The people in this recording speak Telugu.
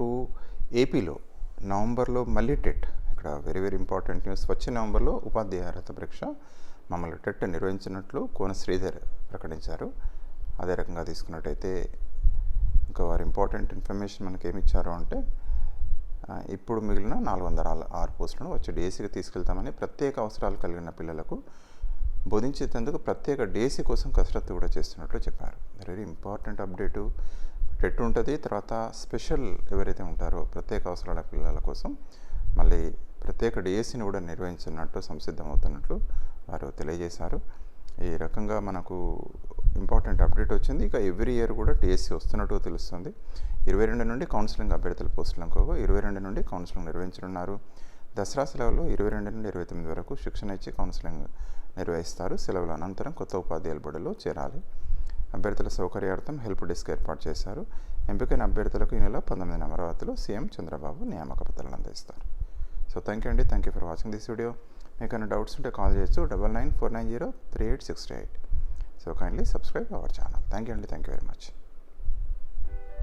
మనకు ఏపీలో నవంబర్లో మళ్ళీ టెట్ ఇక్కడ వెరీ వెరీ ఇంపార్టెంట్ న్యూస్ వచ్చే నవంబర్లో ఉపాధ్యాయ అర్హత పరీక్ష మమ్మల్ని టెట్ నిర్వహించినట్లు కోన శ్రీధర్ ప్రకటించారు. అదే రకంగా తీసుకున్నట్టయితే ఇంకా వారు ఇంపార్టెంట్ ఇన్ఫర్మేషన్ మనకి ఏమి ఇచ్చారు అంటే ఇప్పుడు మిగిలిన నాలుగు వందల ఆరు- పోస్టులను వచ్చే డేసీకి తీసుకెళ్తామని ప్రత్యేక అవసరాలు కలిగిన పిల్లలకు బోధించేందుకు ప్రత్యేక డేసీ కోసం కసరత్తు కూడా చేస్తున్నట్లు చెప్పారు. వెరీ ఇంపార్టెంట్ అప్డేటు టెట్ ఉంటుంది. తర్వాత స్పెషల్ ఎవరైతే ఉంటారో ప్రత్యేక అవసరాల పిల్లల కోసం మళ్ళీ ప్రత్యేక డిఎస్సిని కూడా నిర్వహించినట్టు సంసిద్ధమవుతున్నట్లు వారు తెలియజేశారు. ఈ రకంగా మనకు ఇంపార్టెంట్ అప్డేట్ వచ్చింది. ఇక ఎవ్రీ ఇయర్ కూడా టీఎస్సీ వస్తున్నట్టు తెలుస్తుంది. ఇరవై రెండు నుండి కౌన్సిలింగ్ అభ్యర్థుల పోస్టులకు ఇరవై రెండు నుండి కౌన్సిలింగ్ నిర్వహించనున్నారు. దసరా సెలవులు ఇరవై రెండు నుండి ఇరవై తొమ్మిది వరకు శిక్షణ ఇచ్చి కౌన్సిలింగ్ నిర్వహిస్తారు. సెలవుల అనంతరం కొత్త ఉపాధ్యాయుల బడిలో చేరాలి. అభ్యర్థుల సౌకర్యార్థం హెల్ప్ డెస్క్ ఏర్పాటు చేశారు. ఎంపికైన అభ్యర్థులకు ఈ నెల పంతొమ్మిదిన అమరావతిలో సీఎం చంద్రబాబు నియామక పత్రాలు అందిస్తారు. సో థ్యాంక్ యూ అండి. Thank you for watching this video. మీకు ఏమైనా డౌట్స్ ఉంటే కాల్ చేయొచ్చు. Double nine four nine zero three eight six eight. So kindly subscribe our channel. Thank you అండి. Thank you very much.